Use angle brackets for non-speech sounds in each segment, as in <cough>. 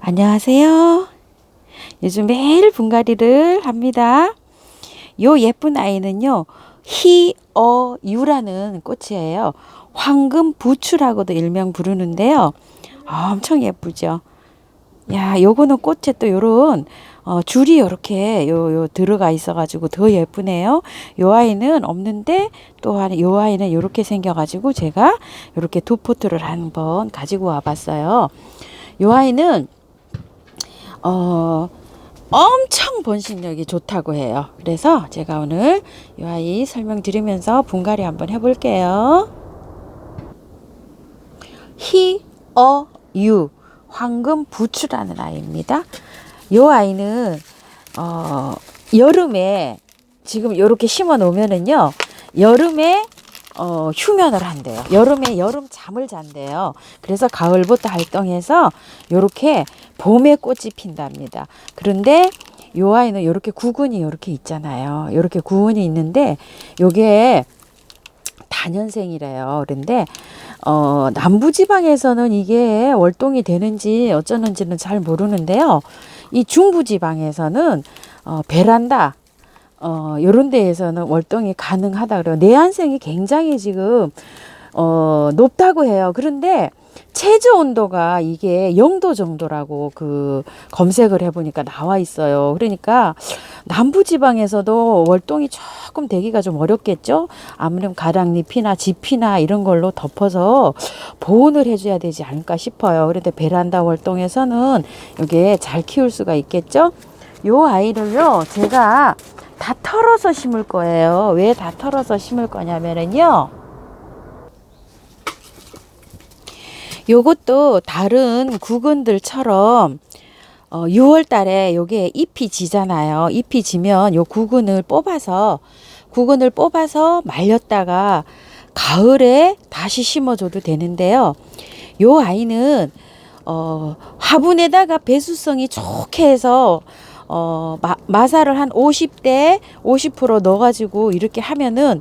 안녕하세요. 요즘 매일 분갈이를 합니다. 요 예쁜 아이는요, 희어유라는 꽃이에요. 황금 부추라고도 일명 부르는데요. 엄청 예쁘죠. 야, 요거는 꽃에 또 요런 어, 줄이 요렇게 요, 요 들어가 있어가지고 더 예쁘네요. 요 아이는 없는데 또한 요 아이는 요렇게 생겨가지고 제가 요렇게 두 포트를 한번 가지고 와봤어요. 요 아이는 어, 엄청 번식력이 좋다고 해요. 그래서 제가 오늘 이 아이 설명드리면서 분갈이 한번 해볼게요. 히, 어, 유, 황금 부추라는 아이입니다. 이 아이는 어, 여름에 지금 이렇게 심어 놓으면은요, 여름에 어, 휴면을 한대요. 여름에 여름 잠을 잔대요. 그래서 가을부터 활동해서 요렇게 봄에 꽃이 핀답니다. 그런데 요 아이는 요렇게 구근이 요렇게 있잖아요. 요렇게 구근이 있는데 요게 단연생이래요. 그런데 어, 남부 지방에서는 이게 월동이 되는지 어쩌는지는 잘 모르는데요. 이 중부 지방에서는 어, 베란다 어, 요런 데에서는 월동이 가능하다 그래요. 내한생이 굉장히 지금 어, 높다고 해요. 그런데 체조 온도가 이게 0도 정도라고 그 검색을 해보니까 나와 있어요. 그러니까 남부 지방에서도 월동이 조금 되기가 좀 어렵겠죠. 아무래도 가랑잎이나 지피나 이런 걸로 덮어서 보온을 해줘야 되지 않을까 싶어요. 그런데 베란다 월동에서는 이게 잘 키울 수가 있겠죠. 요 아이를요, 제가 다 털어서 심을 거예요. 왜 다 털어서 심을 거냐면은요. 요것도 다른 구근들처럼 어, 6월 달에 요게 잎이 지잖아요. 잎이 지면 요 구근을 뽑아서 구근을 뽑아서 말렸다가 가을에 다시 심어줘도 되는데요. 요 아이는 어, 화분에다가 배수성이 좋게 해서 어, 마, 마사를 한 50대 50% 넣어가지고 이렇게 하면은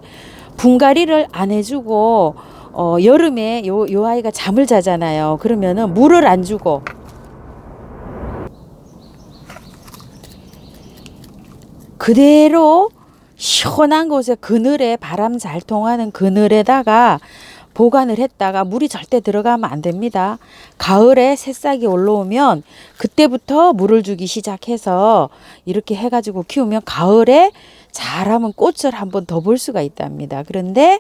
분갈이를 안 해주고 어, 여름에 요, 요 아이가 잠을 자잖아요. 그러면은 물을 안 주고 그대로 시원한 곳에 그늘에 바람 잘 통하는 그늘에다가 보관을 했다가 물이 절대 들어가면 안 됩니다. 가을에 새싹이 올라오면 그때부터 물을 주기 시작해서 이렇게 해가지고 키우면 가을에 잘하면 꽃을 한번 더 볼 수가 있답니다. 그런데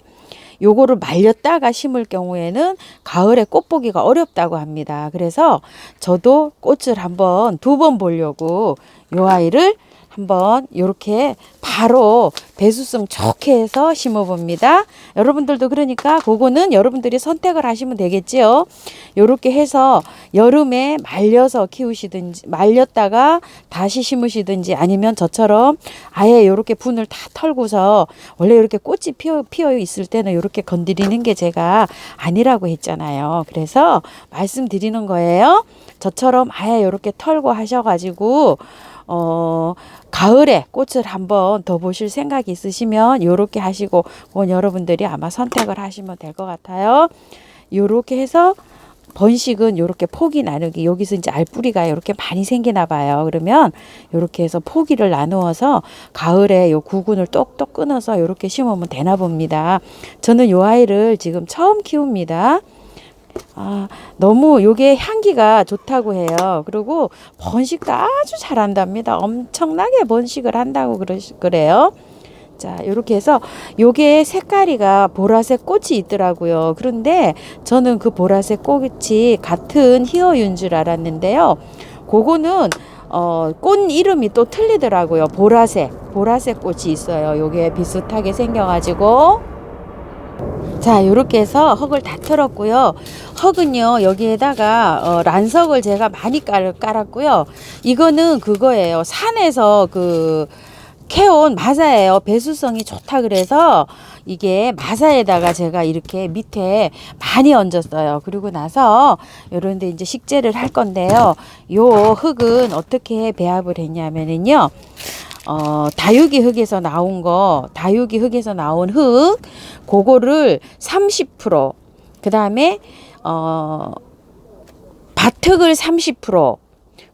요거를 말렸다가 심을 경우에는 가을에 꽃 보기가 어렵다고 합니다. 그래서 저도 꽃을 한번 두 번 보려고 요 아이를 한번 이렇게 바로 배수성 좋게 해서 심어 봅니다. 여러분들도 그러니까 그거는 여러분들이 선택을 하시면 되겠지요. 이렇게 해서 여름에 말려서 키우시든지 말렸다가 다시 심으시든지 아니면 저처럼 아예 이렇게 분을 다 털고서 원래 이렇게 꽃이 피어, 피어 있을 때는 이렇게 건드리는 게 제가 아니라고 했잖아요. 그래서 말씀드리는 거예요. 저처럼 아예 이렇게 털고 하셔가지고 어, 가을에 꽃을 한번 더 보실 생각이 있으시면 요렇게 하시고 그 여러분들이 아마 선택을 하시면 될 것 같아요. 요렇게 해서 번식은 요렇게 포기 나누기 여기서 이제 알뿌리가 이렇게 많이 생기나 봐요. 그러면 요렇게 해서 포기를 나누어서 가을에 요 구근을 똑똑 끊어서 요렇게 심으면 되나 봅니다. 저는 요 아이를 지금 처음 키웁니다. 아, 너무 요게 향기가 좋다고 해요. 그리고 번식도 아주 잘한답니다. 엄청나게 번식을 한다고 그러, 그래요. 자, 이렇게 해서 요게 색깔이가 보라색 꽃이 있더라고요. 그런데 저는 그 보라색 꽃이 같은 히어윤 줄 알았는데요. 그거는 어, 꽃 이름이 또 틀리더라고요. 보라색, 보라색 꽃이 있어요. 요게 비슷하게 생겨가지고. 자, 이렇게 해서 흙을 다 털었고요. 흙은요, 여기에다가 어, 란석을 제가 많이 깔, 깔았고요. 이거는 그거예요. 산에서 그 캐온 마사예요. 배수성이 좋다 그래서 이게 마사에다가 제가 이렇게 밑에 많이 얹었어요. 그리고 나서 요런데 이제 식재를 할 건데요. 요 흙은 어떻게 배합을 했냐면은요. 어, 다육이 흙에서 나온 거, 다육이 흙에서 나온 흙, 그거를 30%, 그 다음에, 어, 밭흙을 30%,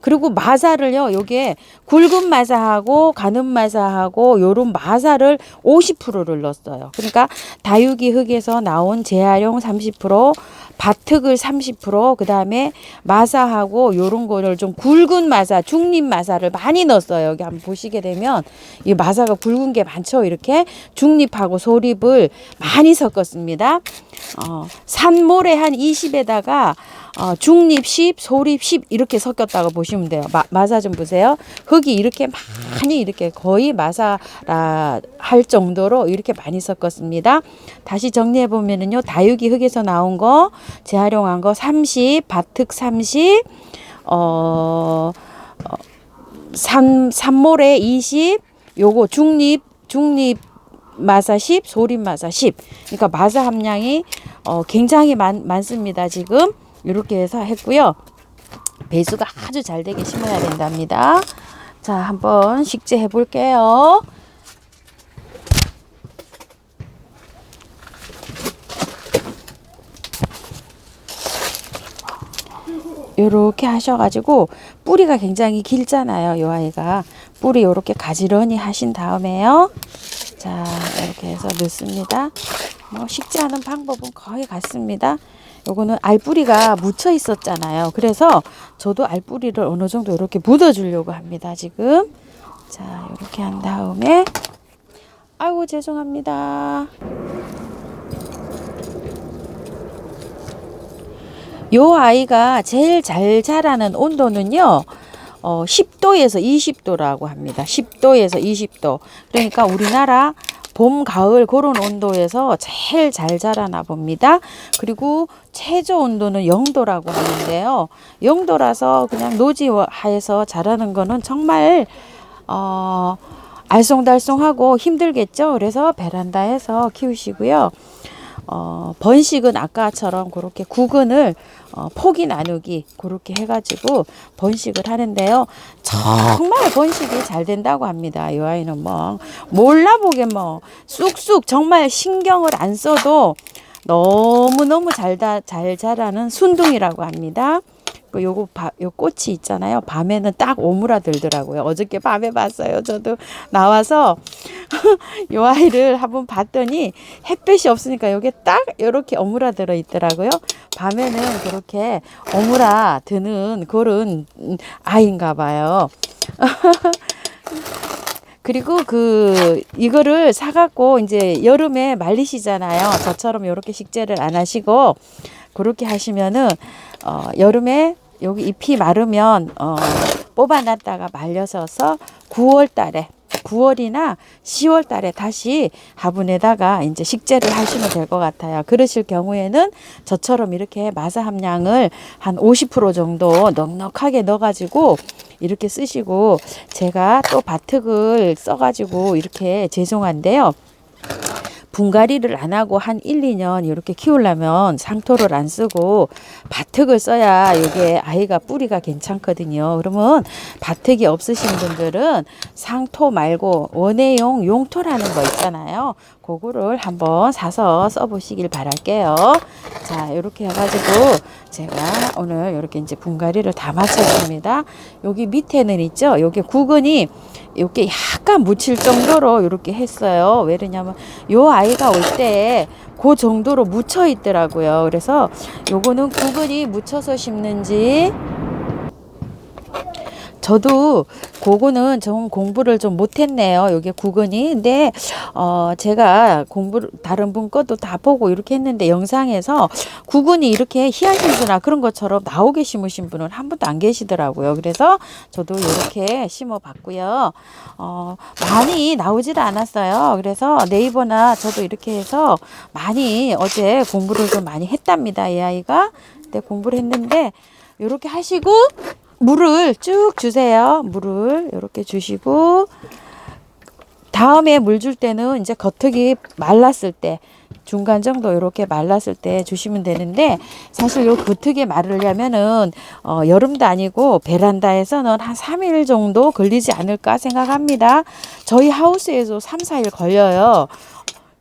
그리고 마사를요, 요게 굵은 마사하고 가는 마사하고 요런 마사를 50%를 넣었어요. 그러니까 다육이 흙에서 나온 재활용 30%, 바특을 30%, 그 다음에 마사하고 요런 거를 좀 굵은 마사, 중립 마사를 많이 넣었어요. 여기 한번 보시게 되면 이 마사가 굵은 게 많죠. 이렇게 중립하고 소립을 많이 섞었습니다. 어, 산모래 한 20에다가 어, 중립 10, 소립 10 이렇게 섞였다고 보시면 돼요. 마, 마사 좀 보세요. 흙이 이렇게 많이 이렇게 거의 마사라 할 정도로 이렇게 많이 섞었습니다. 다시 정리해 보면은요. 다육이 흙에서 나온 거 재활용한 거 30, 바특 30, 어, 어 산, 산모래 20, 요거 중립, 중립 마사 10, 소립 마사 10. 그러니까 마사 함량이 어, 굉장히 많, 많습니다. 지금 이렇게 해서 했고요. 배수가 아주 잘 되게 심어야 된답니다. 자, 한번 식재해 볼게요. 요렇게 하셔가지고 뿌리가 굉장히 길잖아요. 요 아이가 뿌리 요렇게 가지런히 하신 다음에요. 자 이렇게 해서 넣습니다. 뭐 식재하는 방법은 거의 같습니다. 요거는 알뿌리가 묻혀 있었잖아요. 그래서 저도 알뿌리를 어느 정도 이렇게 묻어 주려고 합니다. 지금 자 이렇게 한 다음에 아이고 죄송합니다. 요 아이가 제일 잘 자라는 온도는요. 어, 10도에서 20도라고 합니다. 10도에서 20도. 그러니까 우리나라 봄, 가을 그런 온도에서 제일 잘 자라나 봅니다. 그리고 최저 온도는 0도라고 하는데요. 0도라서 그냥 노지 하에서 자라는 거는 정말 어, 알쏭달쏭하고 힘들겠죠. 그래서 베란다에서 키우시고요. 어, 번식은 아까처럼 그렇게 구근을 어, 포기 나누기 그렇게 해가지고 번식을 하는데요. 정말 번식이 잘 된다고 합니다. 이 아이는 뭐 몰라보게 뭐 쑥쑥 정말 신경을 안 써도 너무너무 잘, 다, 잘 자라는 순둥이라고 합니다. 그 요거 바, 요 꽃이 있잖아요. 밤에는 딱 오므라들더라고요. 어저께 밤에 봤어요. 저도 나와서 <laughs> 요 아이를 한번 봤더니 햇볕이 없으니까 요게 딱 요렇게 오므라들어 있더라고요. 밤에는 그렇게 오므라 드는 그런 아이인가 봐요. <laughs> 그리고 그 이거를 사갖고 이제 여름에 말리시잖아요. 저처럼 이렇게 식재를 안 하시고 그렇게 하시면은 어 여름에 여기 잎이 마르면 어 뽑아놨다가 말려서서 9월 달에 9월이나 10월 달에 다시 화분에다가 이제 식재를 하시면 될 것 같아요. 그러실 경우에는 저처럼 이렇게 마사 함량을 한 50% 정도 넉넉하게 넣어가지고 이렇게 쓰시고 제가 또 바특을 써가지고 이렇게 죄송한데요. 분갈이를 안 하고 한 1, 2년 이렇게 키우려면 상토를 안 쓰고 바특을 써야 이게 아이가 뿌리가 괜찮거든요. 그러면 바특이 없으신 분들은 상토 말고 원예용 용토라는 거 있잖아요. 그거를 한번 사서 써보시길 바랄게요. 자, 이렇게 해가지고 제가 오늘 이렇게 이제 분갈이를 다 마쳤습니다. 여기 밑에는 있죠. 여기 구근이 이렇게 약간 묻힐 정도로 이렇게 했어요. 왜냐면 요 아이가 올 때 그 정도로 묻혀 있더라고요. 그래서 요거는 구근이 묻혀서 심는지 저도 그거는 좀 공부를 좀 못했네요. 여기 구근이. 근데 어 제가 공부 다른 분 것도 다 보고 이렇게 했는데 영상에서 구근이 이렇게 희한신수나 그런 것처럼 나오게 심으신 분은 한 분도 안 계시더라고요. 그래서 저도 이렇게 심어봤고요. 어 많이 나오지도 않았어요. 그래서 네이버나 저도 이렇게 해서 많이 어제 공부를 좀 많이 했답니다. 이 아이가. 공부를 했는데 이렇게 하시고 물을 쭉 주세요. 물을 이렇게 주시고 다음에 물 줄 때는 이제 겉흙이 말랐을 때 중간 정도 이렇게 말랐을 때 주시면 되는데 사실 요 겉흙이 마르려면은 어, 여름도 아니고 베란다에서는 한 3일 정도 걸리지 않을까 생각합니다. 저희 하우스에서 3, 4일 걸려요.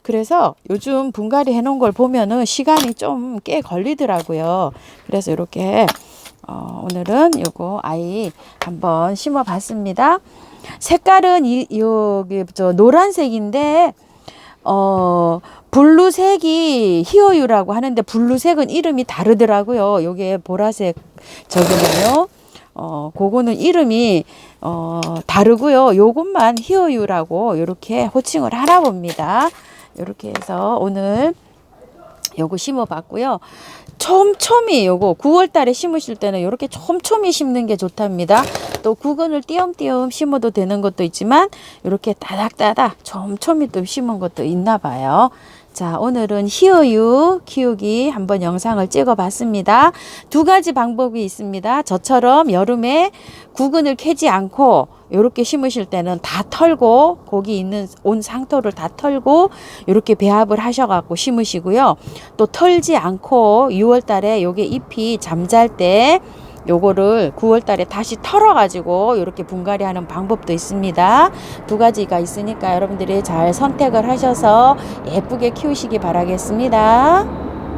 그래서 요즘 분갈이 해놓은 걸 보면은 시간이 좀 꽤 걸리더라고요. 그래서 이렇게 어, 오늘은 요거 아이 한번 심어 봤습니다. 색깔은 이 여기 저 노란색인데 어 블루색이 히어유라고 하는데 블루색은 이름이 다르더라고요. 요게 보라색 저거는요. 어 그거는 이름이 어 다르고요. 요것만 히어유라고 요렇게 호칭을 하나 봅니다. 요렇게 해서 오늘 요거 심어 봤고요. 촘촘히 요거 9월 달에 심으실 때는 요렇게 촘촘히 심는 게 좋답니다. 또 구근을 띄엄띄엄 심어도 되는 것도 있지만 요렇게 따닥따닥 촘촘히 또 심은 것도 있나 봐요. 자, 오늘은 히어유 키우기 한번 영상을 찍어 봤습니다. 두 가지 방법이 있습니다. 저처럼 여름에 구근을 캐지 않고 요렇게 심으실 때는 다 털고 거기 있는 온 상토를 다 털고 요렇게 배합을 하셔갖고 심으시고요. 또 털지 않고 6월 달에 요게 잎이 잠잘 때 요거를 9월 달에 다시 털어 가지고 요렇게 분갈이 하는 방법도 있습니다. 두 가지가 있으니까 여러분들이 잘 선택을 하셔서 예쁘게 키우시기 바라겠습니다.